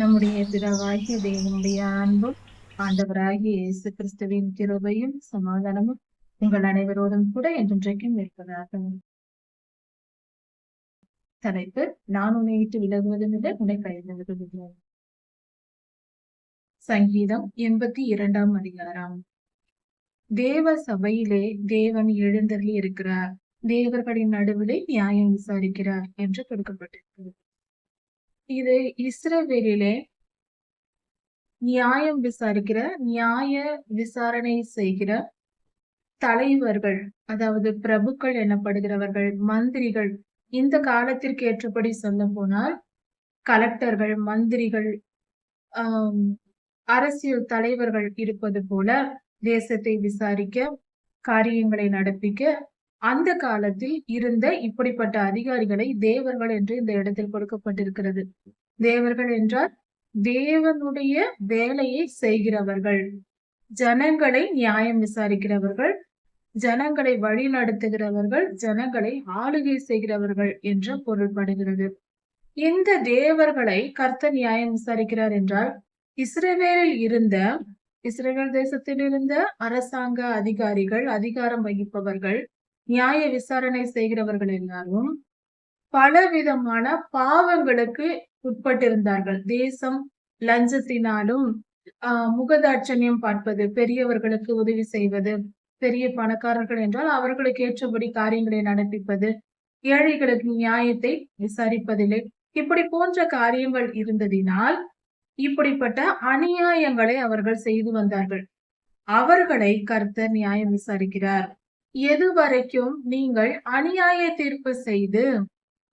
நம்முடைய பிதாவாகிய தேவனுடைய அன்பும் ஆண்டவராகிய இயேசு கிறிஸ்துவின் கிருபையும் சமாதானமும் உங்கள் அனைவரோடும் கூட என்றென்றைக்கும் இருப்பதாக. தலைப்பு நான் உன்னை விட்டு விலகுவதும் இல்லை உன்னை கைவிடுவதும் இல்லை சங்கீதம் எண்பத்தி இரண்டாம் அதிகாரம். தேவ சபையிலே தேவன் எழுந்தருளி இருக்கிறார் தேவர்களின் நடுவிலே நியாயம் விசாரிக்கிறார் என்று கொடுக்கப்பட்டிருக்கிறது. இது இஸ்ரவேலிலே நியாயம் விசாரிக்கிற நியாய விசாரணை செய்கிற தலைவர்கள் அதாவது பிரபுக்கள் எனப்படுகிறவர்கள் மந்திரிகள் இந்த காலத்திற்கு ஏற்றபடி சொல்ல போனால் கலெக்டர்கள் மந்திரிகள் ஆஹ் அரசியல் தலைவர்கள் இருப்பது போல தேசத்தை விசாரிக்க காரியங்களை நடப்பிக்க அந்த காலத்தில் இருந்த இப்படிப்பட்ட அதிகாரிகளை தேவர்கள் என்று இந்த இடத்தில் கொடுக்கப்பட்டிருக்கிறது. தேவர்கள் என்றால் தேவனுடைய வேலையை செய்கிறவர்கள் ஜனங்களை நியாயம் விசாரிக்கிறவர்கள் ஜனங்களை வழி நடத்துகிறவர்கள் ஜனங்களை ஆளுகை செய்கிறவர்கள் என்று பொருள்படுகிறது. இந்த தேவர்களை கர்த்த நியாயம் விசாரிக்கிறார் என்றால் இஸ்ரேவேலில் இருந்த இஸ்ரேல் தேசத்தில் இருந்த அரசாங்க அதிகாரிகள் அதிகாரம் வகிப்பவர்கள் நியாய விசாரணை செய்கிறவர்கள் எல்லாரும் பலவிதமான பாவங்களுக்கு உட்பட்டிருந்தார்கள். தேசம் லஞ்சத்தினாலும் ஆஹ் முகதாட்சண்யம் பார்ப்பது பெரியவர்களுக்கு உதவி செய்வது பெரிய பணக்காரர்கள் என்றால் அவர்களுக்கு ஏற்றபடி காரியங்களை நடப்பிப்பது ஏழைகளுக்கு நியாயத்தை விசாரிப்பதில்லை. இப்படி போன்ற காரியங்கள் இருந்ததினால் இப்படிப்பட்ட அநியாயங்களை அவர்கள் செய்து வந்தார்கள். அவர்களை கர்த்தர் நியாயம் விசாரிக்கிறார். எது வரைக்கும் நீங்கள் அநியாய தீர்ப்பு செய்து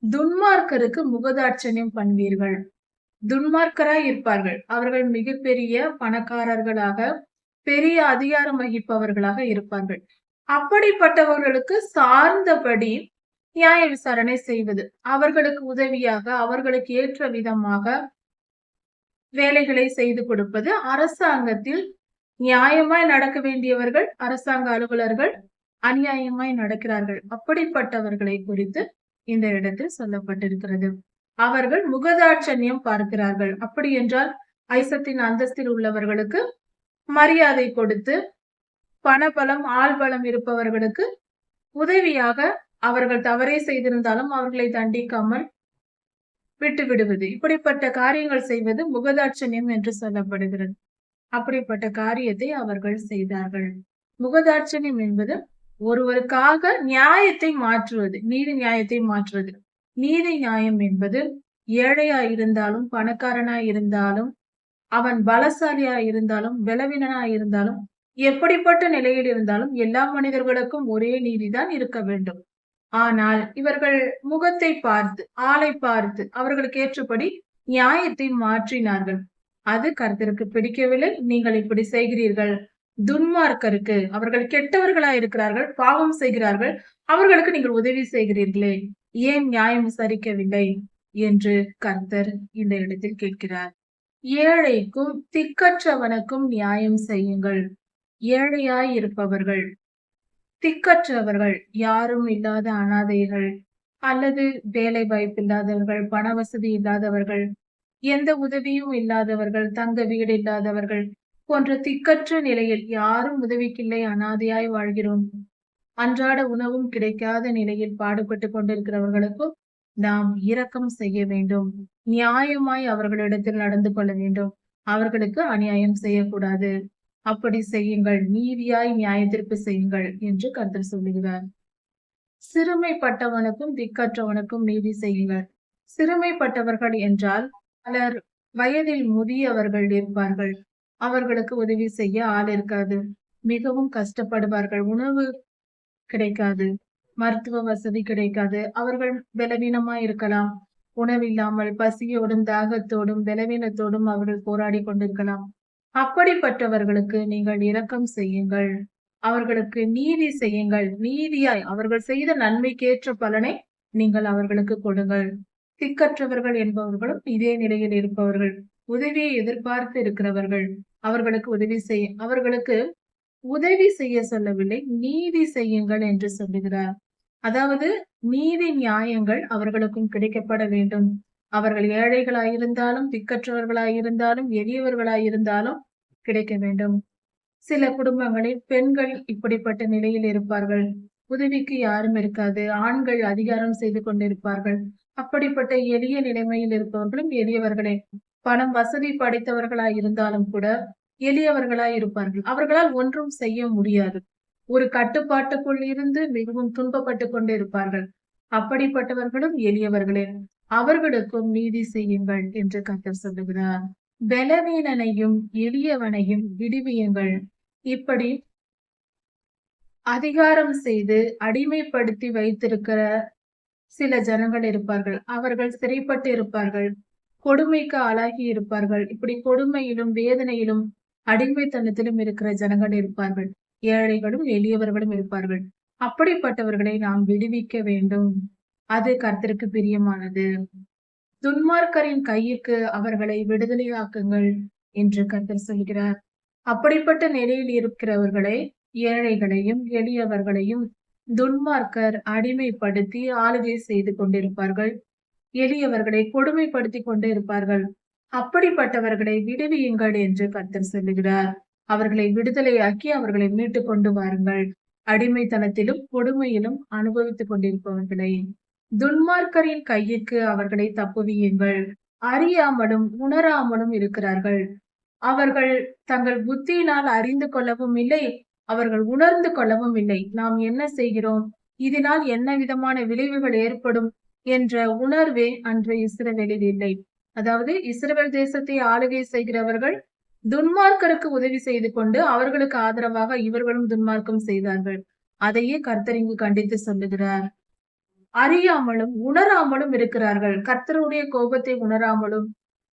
துன்மார்க்கருக்கு முகதாட்சணியம் பண்ணுவீர்கள். துன்மார்க்கராய் இருப்பார்கள். அவர்கள் மிகப்பெரிய பணக்காரர்களாக பெரிய அதிகாரம் வகிப்பவர்களாக இருப்பார்கள். அப்படிப்பட்டவர்களுக்கு சார்ந்தபடி நியாய விசாரணை செய்வது அவர்களுக்கு உதவியாக அவர்களுக்கு ஏற்ற விதமாக வேலைகளை செய்து கொடுப்பது அரசாங்கத்தில் நியாயமாய் நடக்க வேண்டியவர்கள் அரசாங்க அலுவலர்கள் அநியாயமாய் நடக்கிறார்கள். அப்படிப்பட்டவர்களை குறித்து இந்த இடத்தில் சொல்லப்பட்டிருக்கிறது. அவர்கள் முகதாட்சண்யம் பார்க்கிறார்கள். அப்படி என்றால் ஐசத்தின் அந்தஸ்தில் உள்ளவர்களுக்கு மரியாதை கொடுத்து பணபலம் ஆள்பலம் இருப்பவர்களுக்கு உதவியாக அவர்கள் தவறே செய்திருந்தாலும் அவர்களை தண்டிக்காமல் விட்டு விடுவது. இப்படிப்பட்ட காரியங்கள் செய்வது முகதாட்சண்யம் என்று சொல்லப்படுகிறது. அப்படிப்பட்ட காரியத்தை அவர்கள் செய்தார்கள். முகதாட்சண்யம் என்பது ஒருவருக்காக நியாயத்தை மாற்றுவது நீதி நியாயத்தை மாற்றுவது. நீதி நியாயம் என்பது ஏழையா இருந்தாலும் பணக்காரனா இருந்தாலும் அவன் பலசாலியா இருந்தாலும் பலவீனனா இருந்தாலும் எப்படிப்பட்ட நிலையில் இருந்தாலும் எல்லா மனிதர்களுக்கும் ஒரே நீதிதான் இருக்க வேண்டும். ஆனால் இவர்கள் முகத்தை பார்த்து ஆளை பார்த்து அவர்களுக்கு ஏற்றபடி நியாயத்தை மாற்றினார்கள். அது கருத்திற்கு பிடிக்கவில்லை நீங்கள் இப்படி செய்கிறீர்கள். துன்மார்க்கருக்கு அவர்கள் கெட்டவர்களா இருக்கிறார்கள் பாவம் செய்கிறார்கள் அவர்களுக்கு நீங்கள் உதவி செய்கிறீர்களே. ஏன் நியாயம் விசாரிக்கவில்லை? என்று கர்த்தர் இந்த இடத்தில் கேட்கிறார். ஏழைக்கும் திக்கற்றவனுக்கும் நியாயம் செய்யுங்கள். ஏழையாய் இருப்பவர்கள் திக்கற்றவர்கள் யாரும் இல்லாத அனாதைகள் அல்லது வேலை வாய்ப்பு இல்லாதவர்கள் பண வசதி இல்லாதவர்கள் எந்த உதவியும் இல்லாதவர்கள் தங்க வீடு இல்லாதவர்கள் போன்ற திக்கற்ற நிலையில் யாரும் உதவிக்கில்லை அனாதையாய் வாழ்கிறோம். அன்றாட உணவும் கிடைக்காத நிலையில் பாடுபட்டு கொண்டிருக்கிறவர்களுக்கும் நாம் இரக்கம் செய்ய வேண்டும். நியாயமாய் அவர்களிடத்தில் நடந்து கொள்ள வேண்டும். அவர்களுக்கு அநியாயம் செய்யக்கூடாது. அப்படி செய்யுங்கள். நீதியாய் நியாயத்திற்கு செய்யுங்கள் என்று கருத்தர் சொல்லுகிறார். சிறுமைப்பட்டவனுக்கும் திக்கற்றவனுக்கும் நீதி செய்யுங்கள். சிறுமைப்பட்டவர்கள் என்றால் பலர் வயதில் முதியவர்கள் இருப்பார்கள். அவர்களுக்கு உதவி செய்ய ஆள் இருக்காது. மிகவும் கஷ்டப்படுவார்கள். உணவு கிடைக்காது. மருத்துவ வசதி கிடைக்காது. அவர்கள் பலவீனமா இருக்கலாம். உணவில்லாமல் பசியோடும் தாகத்தோடும் பலவீனத்தோடும் அவர்கள் போராடி கொண்டிருக்கலாம். அப்படிப்பட்டவர்களுக்கு நீங்கள் இரக்கம் செய்யுங்கள். அவர்களுக்கு நீதி செய்யுங்கள். நீதியாய் அவர்கள் செய்த நன்மைக்கேற்ற பலனை நீங்கள் அவர்களுக்கு கொடுங்கள். திக்கற்றவர்கள் என்பவர்களும் இதே நிலையில் இருப்பவர்கள். உதவியை எதிர்பார்த்து இருக்கிறவர்கள். அவர்களுக்கு உதவி செய்ய அவர்களுக்கு உதவி செய்ய சொல்லவில்லை நீதி செய்யுங்கள் என்று சொல்லுகிறார். அதாவது நீதி நியாயங்கள் அவர்களுக்கும் கிடைக்கப்பட வேண்டும். அவர்கள் ஏழைகளாயிருந்தாலும் திக்கற்றவர்களாயிருந்தாலும் எளியவர்களாயிருந்தாலும் கிடைக்க வேண்டும். சில குடும்பங்களில் பெண்கள் இப்படிப்பட்ட நிலையில் இருப்பார்கள். உதவிக்கு யாரும் இருக்காது. ஆண்கள் அதிகாரம் செய்து கொண்டிருப்பார்கள். அப்படிப்பட்ட எளிய நிலைமையில் இருப்பவர்களும் எளியவர்களே. பணம் வசதி படைத்தவர்களாய் இருந்தாலும் கூட எளியவர்களாய் இருப்பார்கள். அவர்களால் ஒன்றும் செய்ய முடியாது. ஒரு கட்டுப்பாட்டுக்குள் இருந்து மிகவும் துன்பப்பட்டு கொண்டு இருப்பார்கள். அப்படிப்பட்டவர்களும் எளியவர்களே அவர்களுக்கும் நீதி செய்யுங்கள் என்று கர்த்தர் சொல்லுகிறார். பலவீனனையும் எளியவனையும் விடுவியுங்கள். இப்படி அதிகாரம் செய்து அடிமைப்படுத்தி வைத்திருக்கிற சில ஜனங்கள் இருப்பார்கள். அவர்கள் சிறைப்பட்டு இருப்பார்கள். கொடுமைக்கு ஆளாகி இருப்பார்கள். இப்படி கொடுமையிலும் வேதனையிலும் அடிமைத்தனத்திலும் இருக்கிற ஜனங்கள் இருப்பார்கள். ஏழைகளும் எளியவர்களும் இருப்பார்கள். அப்படிப்பட்டவர்களை நாம் விடுவிக்க வேண்டும். அது கர்த்தருக்கு பிரியமானது. துன்மார்க்கரின் கையிற்கு அவர்களை விடுதலையாக்குங்கள் என்று கர்த்தர் சொல்கிறார். அப்படிப்பட்ட நிலையில் இருக்கிறவர்களை ஏழைகளையும் எளியவர்களையும் துன்மார்க்கர் அடிமைப்படுத்தி ஆளுகை செய்து கொண்டிருப்பார்கள். எளியவர்களை கொடுமைப்படுத்தி கொண்டு இருப்பார்கள். அப்படிப்பட்டவர்களை விடுவியுங்கள் என்று கர்த்தர் சொல்லுகிறார். அவர்களை விடுதலையாக்கி அவர்களை மீட்டு கொண்டு வாருங்கள். அடிமைத்தனத்திலும் கொடுமையிலும் அனுபவித்துக் கொண்டிருப்பவர்களை துன்மார்க்கரின் கையிற்கு அவர்களை தப்புவியுங்கள். அறியாமலும் உணராமலும் இருக்கிறார்கள். அவர்கள் தங்கள் புத்தியினால் அறிந்து கொள்ளவும் இல்லை அவர்கள் உணர்ந்து கொள்ளவும் இல்லை. நாம் என்ன செய்கிறோம்? இதனால் என்ன விதமான விளைவுகள் ஏற்படும்? என்ற உணர்வே அன்று இஸ்ரவேலில் இல்லை. அதாவது இஸ்ரவேல் தேசத்தை ஆளுகை செய்கிறவர்கள் துன்மார்க்கருக்கு உதவி செய்து கொண்டு அவர்களுக்கு ஆதரவாக இவர்களும் துன்மார்க்கம் செய்தார்கள். அதையே கர்த்தர் இங்கு கண்டித்து சொல்லுகிறார். அறியாமலும் உணராமலும் இருக்கிறார்கள். கர்த்தருடைய கோபத்தை உணராமலும்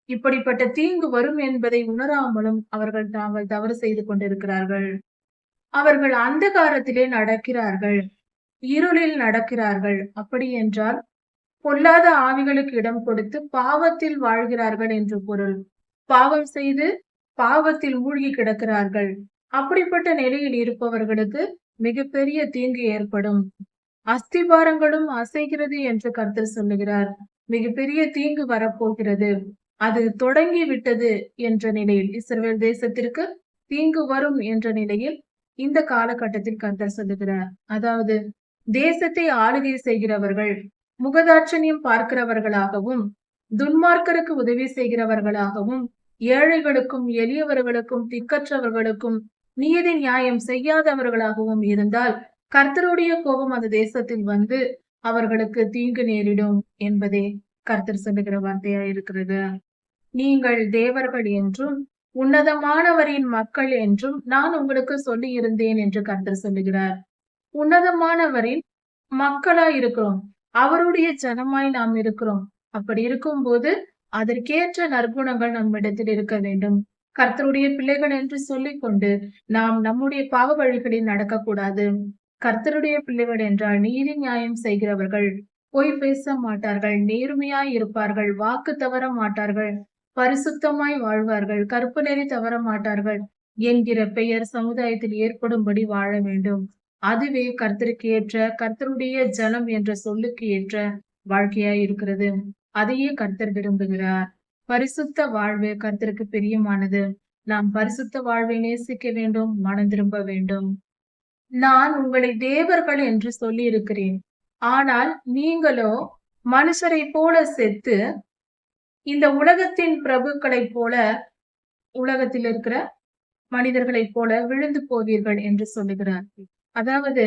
இப்படிப்பட்ட தீங்கு வரும் என்பதை உணராமலும் அவர்கள் தாங்கள் தவறு செய்து கொண்டிருக்கிறார்கள். அவர்கள் அந்தகாரத்திலே நடக்கிறார்கள். இருளில் நடக்கிறார்கள். அப்படி என்றால் பொல்லாத ஆவிகளுக்கு இடம் கொடுத்து பாவத்தில் வாழ்கிறார்கள் என்று பொருள். பாவம் செய்து பாவத்தில் மூழ்கி கிடக்கிறார்கள். அப்படிப்பட்ட நிலையில் இருப்பவர்களுக்கு மிகப்பெரிய தீங்கு ஏற்படும். அஸ்திபாரங்களும் அசைகிறது என்று கருத்தர் சொல்லுகிறார். மிகப்பெரிய தீங்கு வரப்போகிறது. அது தொடங்கி விட்டது என்ற நிலையில் இஸ்ரேல் தேசத்திற்கு தீங்கு வரும் என்ற நிலையில் இந்த காலகட்டத்தில் கர்த்தர் சொல்லுகிறார். அதாவது தேசத்தை ஆளுகை செய்கிறவர்கள் முகதாட்சணியம் பார்க்கிறவர்களாகவும் துன்மார்க்கருக்கு உதவி செய்கிறவர்களாகவும் ஏழைகளுக்கும் எளியவர்களுக்கும் திக்கற்றவர்களுக்கும் நீதி நியாயம் செய்யாதவர்களாகவும் இருந்தால் கர்த்தருடைய கோபம் அந்த தேசத்தில் வந்து அவர்களுக்கு தீங்கு நேரிடும் என்பதே கர்த்தர் சொல்லுகிற வார்த்தையா இருக்கிறது. நீங்கள் தேவர்கள் என்றும் உன்னதமானவரின் மக்கள் என்றும் நான் உங்களுக்கு சொல்லி இருந்தேன் என்று கர்த்தர் சொல்லுகிறார். உன்னதமானவரின் மக்களா இருக்கிறோம் அவருடைய ஜனமாய் நாம் இருக்கிறோம். அப்படி இருக்கும்போது அதற்கேற்ற நற்குணங்கள் நம்மிடத்தில் இருக்க வேண்டும். கர்த்தருடைய பிள்ளைகள் என்று சொல்லிக் கொண்டு நாம் நம்முடைய பாவ வழிகளில் நடக்கக்கூடாது. கர்த்தருடைய பிள்ளைகள் என்றால் நீதி நியாயம் செய்கிறவர்கள். பொய் பேச மாட்டார்கள் நேர்மையாய் இருப்பார்கள் வாக்கு தவற மாட்டார்கள் பரிசுத்தமாய் வாழ்வார்கள் கற்பு நெறி தவற மாட்டார்கள் என்கிற பெயர் சமுதாயத்தில் ஏற்படும்படி வாழ வேண்டும். அதுவே கர்த்தருக்கு ஏற்ற கர்த்தருடைய ஜனம் என்ற சொல்லுக்கு ஏற்ற வாழ்க்கையாய் இருக்கிறது. அதையே கர்த்தர் விரும்புகிறார். பரிசுத்த வாழ்வு கர்த்தருக்கு பிரியமானது. நாம் பரிசுத்த வாழ்வை நேசிக்க வேண்டும் மனம் திரும்ப வேண்டும். நான் உங்களை தேவர்கள் என்று சொல்லி இருக்கிறேன் ஆனால் நீங்களோ மனுஷரை போல செத்து இந்த உலகத்தின் பிரபுக்களைப் போல உலகத்தில் இருக்கிற மனிதர்களைப் போல விழுந்து போவீர்கள் என்று சொல்லுகிறார். அதாவது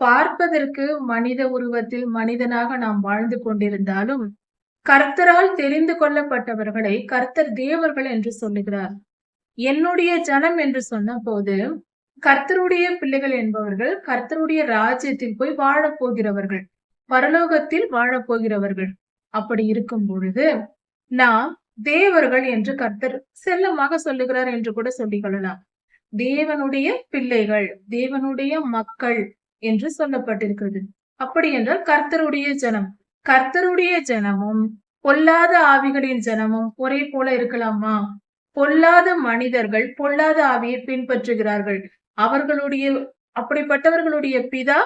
பார்ப்பதற்கு மனித உருவத்தில் மனிதனாக நாம் வாழ்ந்து கொண்டிருந்தாலும் கர்த்தரால் தெரிந்து கொள்ளப்பட்டவர்களை கர்த்தர் தேவர்கள் என்று சொல்லுகிறார். என்னுடைய ஜனம் என்று சொன்ன போது கர்த்தருடைய பிள்ளைகள் என்பவர்கள் கர்த்தருடைய ராஜ்யத்தில் போய் வாழப் போகிறவர்கள் பரலோகத்தில் வாழப் போகிறவர்கள். அப்படி இருக்கும் பொழுது நாம் தேவர்கள் என்று கர்த்தர் செல்லமாக சொல்லுகிறார் என்று கூட சொல்லிக் கொள்ளலாம். தேவனுடைய பிள்ளைகள் தேவனுடைய மக்கள் என்று சொல்லப்பட்டிருக்கிறது. அப்படி என்றால் கர்த்தருடைய ஜனம் கர்த்தருடைய ஜனமும் பொல்லாத ஆவிகளின் ஜனமும் ஒரே போல இருக்கலாமா? பொல்லாத மனிதர்கள் பொல்லாத ஆவியை பின்பற்றுகிறார்கள். அவர்களுடைய அப்படிப்பட்டவர்களுடைய பிதா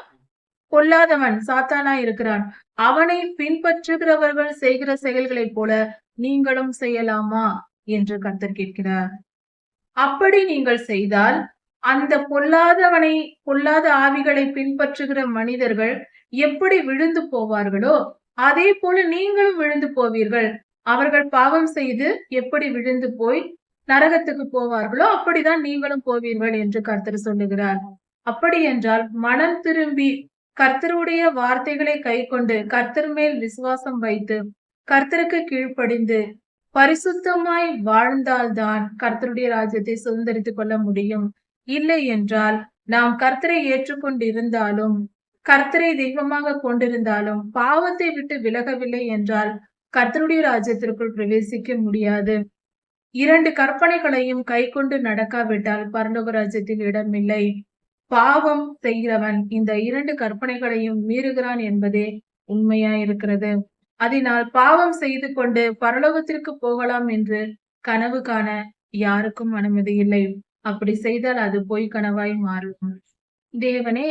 பொல்லாதவன் சாத்தானா இருக்கிறான். அவனை பின்பற்றுகிறவர்கள் செய்கிற செயல்களைப் போல நீங்களும் செய்யலாமா? என்று கர்த்தர் கேட்கிறார். அப்படி நீங்கள் செய்தால் அந்த பொல்லாதவனை பொல்லாத ஆவிகளை பின்பற்றுகிற மனிதர்கள் எப்படி விழுந்து போவார்களோ அதே போல நீங்களும் விழுந்து போவீர்கள். அவர்கள் பாவம் செய்து எப்படி விழுந்து போய் நரகத்துக்கு போவார்களோ அப்படிதான் நீங்களும் போவீர்கள் என்று கர்த்தர் சொல்லுகிறார். அப்படி என்றால் மனம் திரும்பி கர்த்தருடைய வார்த்தைகளை கை கொண்டு கர்த்தர் மேல் விசுவாசம் வைத்து கர்த்தருக்கு கீழ்ப்படிந்து பரிசுத்தமாய் வாழ்ந்தால்தான் கர்த்தருடைய ராஜ்யத்தை சுதந்திரித்துக் கொள்ள முடியும். இல்லை என்றால் நாம் கர்த்தரை ஏற்றுக்கொண்டிருந்தாலும் கர்த்தரை தெய்வமாக கொண்டிருந்தாலும் பாவத்தை விட்டு விலகவில்லை என்றால் கர்த்தருடைய ராஜ்யத்திற்குள் பிரவேசிக்க முடியாது. இரண்டு கற்பனைகளையும் கை கொண்டு நடக்காவிட்டால் பரலோக ராஜ்யத்தில் இடமில்லை பாவம் செய்கிறவன் இந்த இரண்டு கற்பனைகளையும் மீறுகிறான் என்பதே உண்மையாயிருக்கிறது. அதனால் பாவம் செய்து கொண்டு பரலோகத்திற்கு போகலாம் என்று கனவு காண யாருக்கும் அனுமதி இல்லை. அப்படி செய்தால் அது பொய் கனவாய் மாறும். தேவனே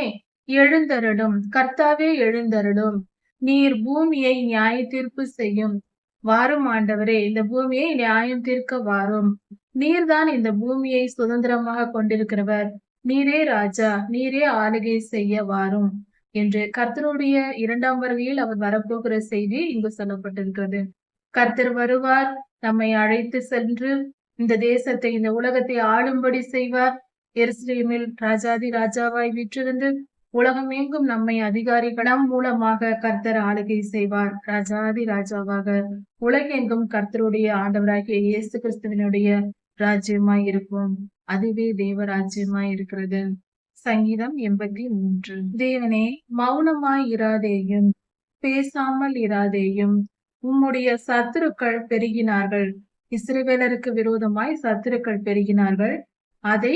எழுந்தருளும். கர்த்தாவே எழுந்தருளும். நீர் பூமியை நியாய தீர்ப்பு செய்யும். வாரும் ஆண்டவரே இந்த பூமியை நியாயம் தீர்க்க வாரும். நீர்தான் இந்த பூமியை சுதந்திரமாக கொண்டிருக்கிறவர். நீரே ராஜா நீரே ஆளுகை செய்ய வாரும். என்று கர்த்தருடைய இரண்டாம் வருகையில் அவர் வரப்போகிற செய்தி இங்கு சொல்லப்பட்டிருக்கிறது. கர்த்தர் வருவார் நம்மை அழைத்து சென்று இந்த தேசத்தை இந்த உலகத்தை ஆளும்படி செய்வார். எருசலேமில் ராஜாதி ராஜாவாய் விற்றிருந்து உலகம் எங்கும் நம்மை அதிகாரிகளம் மூலமாக கர்த்தர் ஆளுகை செய்வார். ராஜாதி ராஜாவாக உலகெங்கும் கர்த்தருடைய ஆண்டவராகிய இயேசு கிறிஸ்துவனுடைய ராஜ்யமாய் இருக்கும் அதுவே தேவ ராஜ்யமாய் இருக்கிறது. சங்கீதம் எண்பத்தி மூன்று. தேவனே மௌனமாய் இராதேயும் பேசாமல் இராதேயும் உம்முடைய சத்துருக்கள் பெருகினார்கள். இஸ்ரேவேலருக்கு விரோதமாய் சத்துருக்கள் பெருகினார்கள். அதை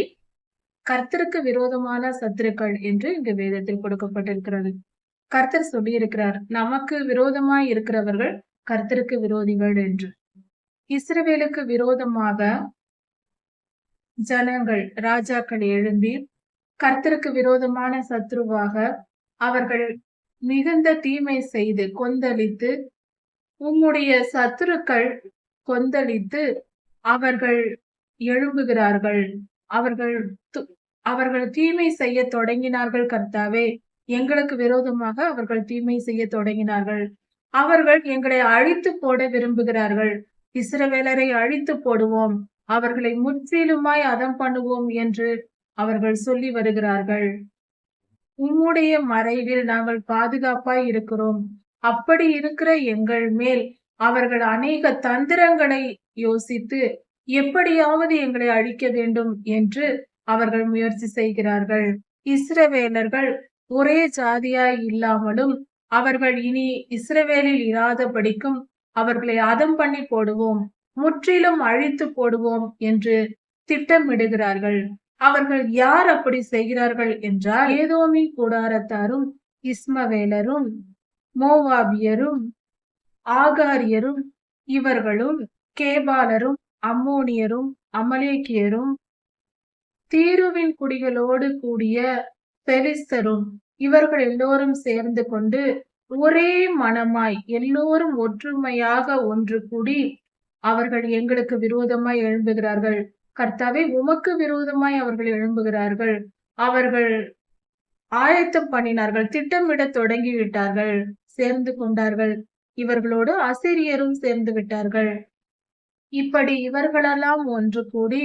கர்த்தருக்கு விரோதமான சத்துருக்கள் என்று இங்கு வேதத்தில் கொடுக்கப்பட்டிருக்கிறது. கர்த்தர் சொல்லியிருக்கிறார் நமக்கு விரோதமாய் இருக்கிறவர்கள் கர்த்தருக்கு விரோதிகள் என்று. இஸ்ரவேலுக்கு விரோதமாக ஜனங்கள் ராஜாக்கள் எழும்பி கர்த்தருக்கு விரோதமான சத்ருவாக அவர்கள் மிகுந்த தீமை செய்து கொந்தளித்து உம்முடைய சத்துருக்கள் கொந்தளித்து அவர்கள் எழும்புகிறார்கள். அவர்கள் அவர்கள் தீமை செய்ய தொடங்கினார்கள் கர்த்தாவே. எங்களுக்கு விரோதமாக அவர்கள் தீமை செய்ய தொடங்கினார்கள். அவர்கள் எங்களை அழித்து போட விரும்புகிறார்கள். இஸ்ரவேலரை அழித்து போடுவோம். அவர்களை முற்றிலுமாய் அதம் பண்ணுவோம் என்று அவர்கள் சொல்லி வருகிறார்கள் உம்முடைய மறைவில் நாங்கள் பாதுகாப்பாய் இருக்கிறோம். அப்படி இருக்கிற எங்கள் மேல் அவர்கள் அநேக தந்திரங்களை யோசித்து எப்படியாவது எங்களை அழிக்க வேண்டும் என்று அவர்கள் முயற்சி செய்கிறார்கள். இஸ்ரவேலர்கள் ஒரே ஜாதியாய் இல்லாமலும் அவர்கள் இனி இஸ்ரவேலில் இராதபடிக்கும் அவர்களை அதம் பண்ணி போடுவோம் முற்றிலும் அழித்து போடுவோம் என்று திட்டமிடுகிறார்கள். அவர்கள் யார் அப்படி செய்கிறார்கள் என்றால் ஏதோமின் கூடாரத்தாரும் இஸ்மவேலரும் மோவாபியரும் ஆகாரியரும் இவர்களும் கேபாலரும் அம்மோனியரும் அமலேக்கியரும் தீருவின் குடிகளோடு கூடிய பெலிஸ்தரும் இவர்கள் எல்லோரும் சேர்ந்து கொண்டு ஒரே மனமாய் எல்லோரும் ஒற்றுமையாக ஒன்று கூடி அவர்கள் எங்களுக்கு விரோதமாய் எழும்புகிறார்கள். கர்த்தாவே உமக்கு விரோதமாய் அவர்கள் எழும்புகிறார்கள். அவர்கள் ஆயத்தம் பண்ணினார்கள் திட்டமிட தொடங்கி விட்டார்கள் சேர்ந்து கொண்டார்கள். இவர்களோடு ஆசிரியரும் சேர்ந்து விட்டார்கள். இப்படி இவர்களெல்லாம் ஒன்று கூடி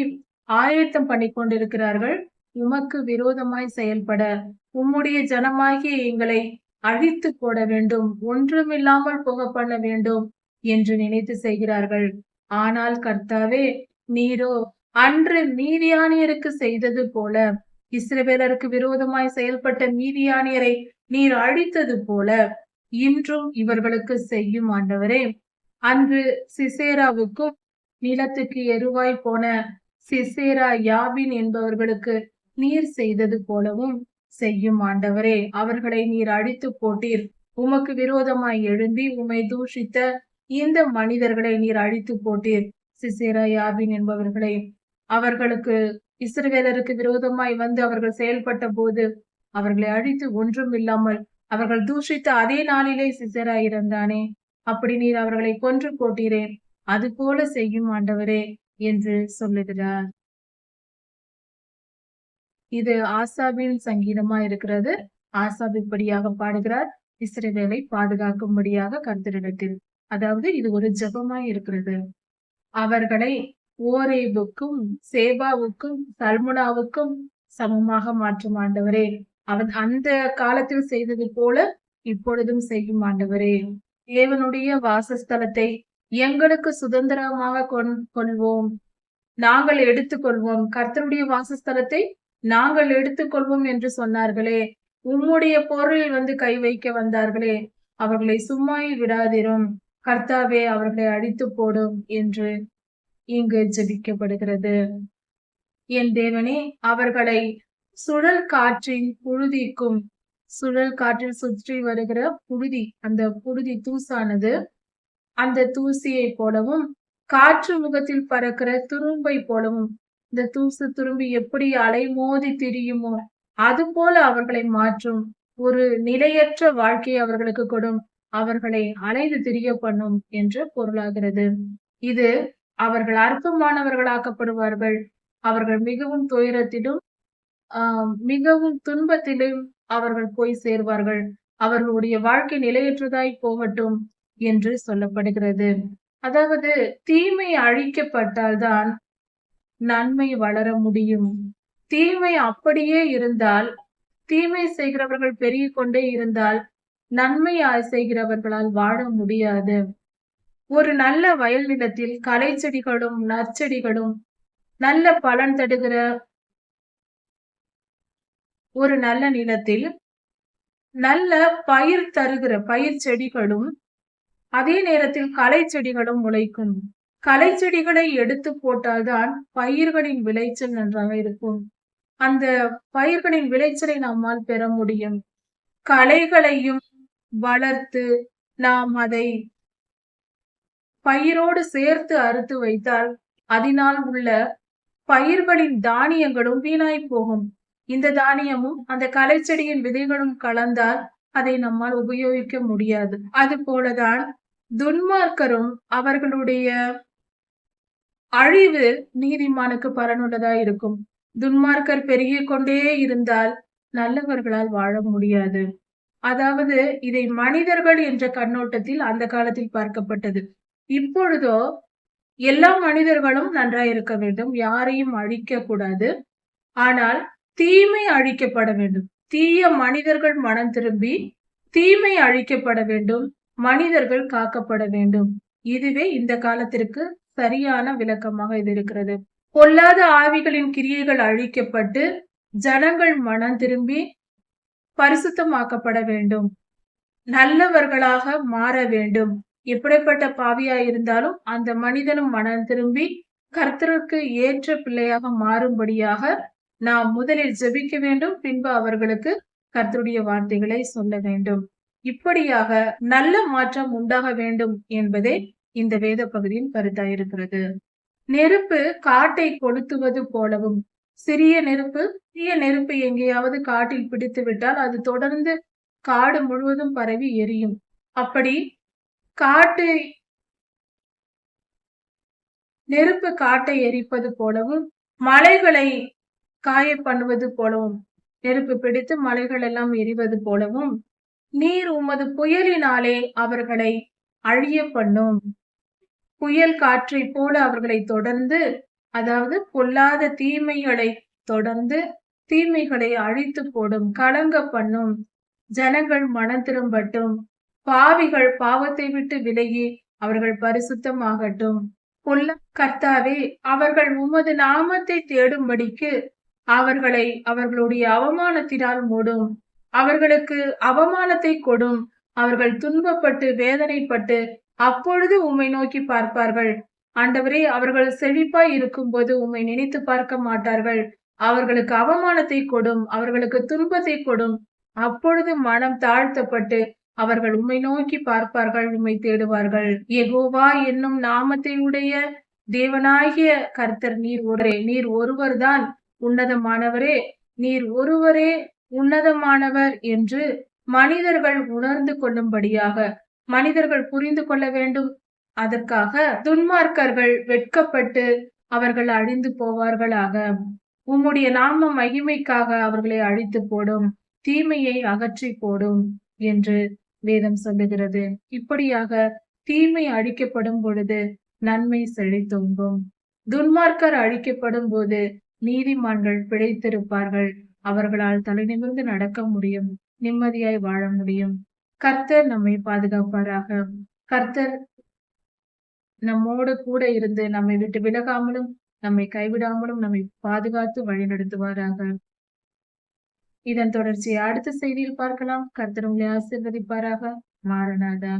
ஆயத்தம் பண்ணி கொண்டிருக்கிறார்கள். உமக்கு விரோதமாய் செயல்பட உம்முடைய ஜனமாகிய எங்களை அழித்து போட வேண்டும் ஒன்றுமில்லாமல் புக பண்ண வேண்டும் என்று நினைத்து செய்கிறார்கள். ஆனால் கர்த்தாவே நீரோ அன்று மீதியானியருக்கு செய்தது போல இஸ்ரவேலருக்கு விரோதமாய் செயல்பட்ட மீதியானியரை நீர் அழித்தது போல இன்றும் இவர்களுக்கு செய்யும் ஆண்டவரே. அன்று சிசேராவுக்கும் நிலத்துக்கு எருவாய் போன சிசேரா யாபின் என்பவர்களுக்கு நீர் செய்தது போலவும் செய்யும் ஆண்டவரே. அவர்களை நீர் அழித்து போட்டீர். உமக்கு விரோதமாய் எழும்பி உமை தூஷித்த இந்த மனிதர்களை நீர் அழித்து போட்டீர். சிசேரா யாபின் என்பவர்களை அவர்களுக்கு இஸ்ரவேலருக்கு விரோதமாய் வந்து அவர்கள் செயல்பட்ட போது அவர்களை அழித்து ஒன்றும் இல்லாமல் அவர்கள் தூஷித்த அதே நாளிலே சிசராயிருந்தானே அப்படி நீர் அவர்களை கொன்று போட்டீரே அது போல செய்யும் ஆண்டவரே என்று சொல்லுகிறார். இது ஆசாபின் சங்கீதமா இருக்கிறது. ஆசாப் இப்படியாக பாடுகிறார். இஸ்ரவேலை பாதுகாக்கும்படியாக கருத்திடத்தில் அதாவது இது ஒரு ஜெபமாய் இருக்கிறது. அவர்களை ஓரேபுக்கும் சேபாவுக்கும் சல்முனாவுக்கும் சமமாக மாற்றும் ஆண்டவரே. அவன் அந்த காலத்தில் செய்தது போல இப்பொழுதும் செய்யும் ஆண்டவரே. தேவனுடைய வாசஸ்தலத்தை எங்களுக்கு சுதந்திரமாக கொண்- கொள்வோம். நாங்கள் எடுத்துக்கொள்வோம். கர்த்தருடைய வாசஸ்தலத்தை நாங்கள் எடுத்துக்கொள்வோம் என்று சொன்னார்களே. உம்முடைய பொருளில் வந்து கை வைக்க வந்தார்களே. அவர்களை சும்மாய் விடாதிரும். கர்த்தாவே அவர்களை அடித்து போடும் என்று. இங்கு ஜெபிக்கப்படுகிறது. என் தேவனே அவர்களை சுழல் காற்றின் புழுதிக்கும் சுழல் காற்றில் சுற்றி வருகிற புழுதி அந்த புழுதி தூசானது அந்த தூசியை போலவும் காற்று முகத்தில் பறக்கிற துரும்பை போலவும் இந்த தூசு துரும்பி எப்படி அலைமோதி திரியுமோ அது போல அவர்களை மாற்றும். ஒரு நிலையற்ற வாழ்க்கையை அவர்களுக்கு கொடும். அவர்களை அலைந்து திரிய பண்ணும் என்று பொருளாகிறது. இது அவர்கள் அற்பமானவர்களாக்கப்படுவார்கள். அவர்கள் மிகவும் துயரத்திலும் ஆஹ் மிகவும் துன்பத்திலும் அவர்கள் போய் சேர்வார்கள். அவர்களுடைய வாழ்க்கை நிலையற்றதாய் போகட்டும் என்று சொல்லப்படுகிறது. அதாவது தீமை அழிக்கப்பட்டால்தான் நன்மை வளர முடியும். தீமை அப்படியே இருந்தால் தீமை செய்கிறவர்கள் பெருகிக் கொண்டே இருந்தால் நன்மை செய்கிறவர்களால் வாழ முடியாது. ஒரு நல்ல வயல் நிலத்தில் களை செடிகளும் நற்செடிகளும் நல்ல பலன் தடுகிற ஒரு நல்ல நிலத்தில் நல்ல பயிர் தருகிற பயிர் செடிகளும் அதே நேரத்தில் களை செடிகளும் முளைக்கும். களை செடிகளை எடுத்து போட்டால்தான் பயிர்களின் விளைச்சல் நன்றாக இருக்கும். அந்த பயிர்களின் விளைச்சலை நம்மால் பெற முடியும். களைகளையும் வளர்த்து நாம் அதை பயிரோடு சேர்த்து அறுத்து வைத்தால் அதனால் உள்ள பயிர்களின் தானியங்களும் வீணாய் போகும். இந்த தானியமும் அந்த கலைச்செடியின் விதைகளும் கலந்தால் அதை நம்மால் உபயோகிக்க முடியாது. அது போலதான் துன்மார்க்கரும் அவர்களுடைய அழிவு நீதிமானுக்கு பலனுள்ளதா இருக்கும். துன்மார்க்கர் பெருகிக் கொண்டே இருந்தால் நல்லவர்களால் வாழ முடியாது. அதாவது இதை மனிதர்கள் என்ற கண்ணோட்டத்தில் அந்த காலத்தில் பார்க்கப்பட்டது. இப்பொழுதோ எல்லா மனிதர்களும் நன்றாய் இருக்க வேண்டும். யாரையும் அழிக்க கூடாது ஆனால் தீமை அழிக்கப்பட வேண்டும். தீய மனிதர்கள் மனம் திரும்பி தீமை அழிக்கப்பட வேண்டும். மனிதர்கள் காக்கப்பட வேண்டும். இதுவே இந்த காலத்திற்கு சரியான விளக்கமாக இது இருக்கிறது. பொல்லாத ஆவிகளின் கிரியைகள் அழிக்கப்பட்டு ஜனங்கள் மனம் திரும்பி பரிசுத்தமாக்கப்பட வேண்டும். நல்லவர்களாக மாற வேண்டும். எப்படிப்பட்ட பாவியா இருந்தாலும் அந்த மனிதனும் மனம் திரும்பி கர்த்தருக்கு ஏற்ற பிள்ளையாக மாறும்படியாக நாம் முதலில் ஜெபிக்க வேண்டும். பின்பு அவர்களுக்கு கர்த்தருடைய வார்த்தைகளை சொல்ல வேண்டும். இப்படியாக நல்ல மாற்றம் உண்டாக வேண்டும் என்பதே இந்த வேத பகுதியின் கருத்தாயிருக்கிறது நெருப்பு காட்டை கொளுத்துவது போலவும் சிறிய நெருப்பு சிறிய நெருப்பு எங்கேயாவது காட்டில் பிடித்து விட்டால் அது தொடர்ந்து காடு முழுவதும் பரவி எரியும். அப்படி காட்டு நெருப்பு காட்டை எரிப்பது போலவும் மலைகளை காய பண்ணுவது போலவும் நெருப்பு பிடித்து மலைகள் எல்லாம் எரிவது போலவும் நீர் உமது புயலினாலே அவர்களை அழிய பண்ணும். புயல் காற்றை போல அவர்களை தொடர்ந்து அதாவது பொல்லாத தீமைகளை தொடர்ந்து தீமைகளை அழித்து போடும் கலங்க பண்ணும் ஜனங்கள் மனம் திரும்பட்டும். பாவிகள் பாவத்தை விட்டு விலகி அவர்கள் பரிசுத்தமாகட்டும். பொல்ல கர்த்தாவே அவர்கள் உமது நாமத்தை தேடும்படிக்கு அவர்களை அவர்களுடைய அவமானத்தினால் மூடும். அவர்களுக்கு அவமானத்தை கொடும். அவர்கள் துன்பப்பட்டு வேதனைப்பட்டு அப்பொழுது உம்மை நோக்கி பார்ப்பார்கள். ஆண்டவரே அவர்கள் செழிப்பாய் இருக்கும்போது உம்மை நினைத்து பார்க்க மாட்டார்கள். அவர்களுக்கு அவமானத்தை கொடும் அவர்களுக்கு துன்பத்தை கொடும். அப்பொழுது மனம் தாழ்த்தப்பட்டு அவர்கள் உம்மை நோக்கி பார்ப்பார்கள் உம்மை தேடுவார்கள். எகோவா என்னும் நாமத்தை உடைய தேவனாகிய கர்த்தர் நீர் ஒரே நீர் ஒருவர்தான் உன்னதமானவரே நீர் ஒருவரே உன்னதமானவர் என்று மனிதர்கள் உணர்ந்து கொள்ளும்படியாக மனிதர்கள் புரிந்து கொள்ள வேண்டும். அதற்காக துன்மார்க்கர்கள் வெட்கப்பட்டு அவர்கள் அழிந்து போவார்களாக. உம்முடைய நாம மகிமைக்காக அவர்களை அழித்து போடும் தீமையை அகற்றி போடும் என்று வேதம் சொல்லுகிறது. இப்படியாக தீமை அழிக்கப்படும் பொழுது நன்மை செழித்தோங்கும் துன்மார்க்கர் அழிக்கப்படும் போது நீதிமான்கள் பிழைத்திருப்பார்கள். அவர்களால் தலைநிமிர்ந்து நடக்க முடியும். நிம்மதியாய் வாழ முடியும். கர்த்தர் நம்மை பாதுகாப்பாராக. கர்த்தர் நம்மோடு கூட இருந்து நம்மை விட்டு விலகாமலும் நம்மை கைவிடாமலும் நம்மை பாதுகாத்து வழிநடத்துவாராக. இதன் தொடர்ச்சியை அடுத்த செய்தியில் பார்க்கலாம். கர்த்தர் உங்களை ஆசீர்வதிப்பாராக. மாறனாதா.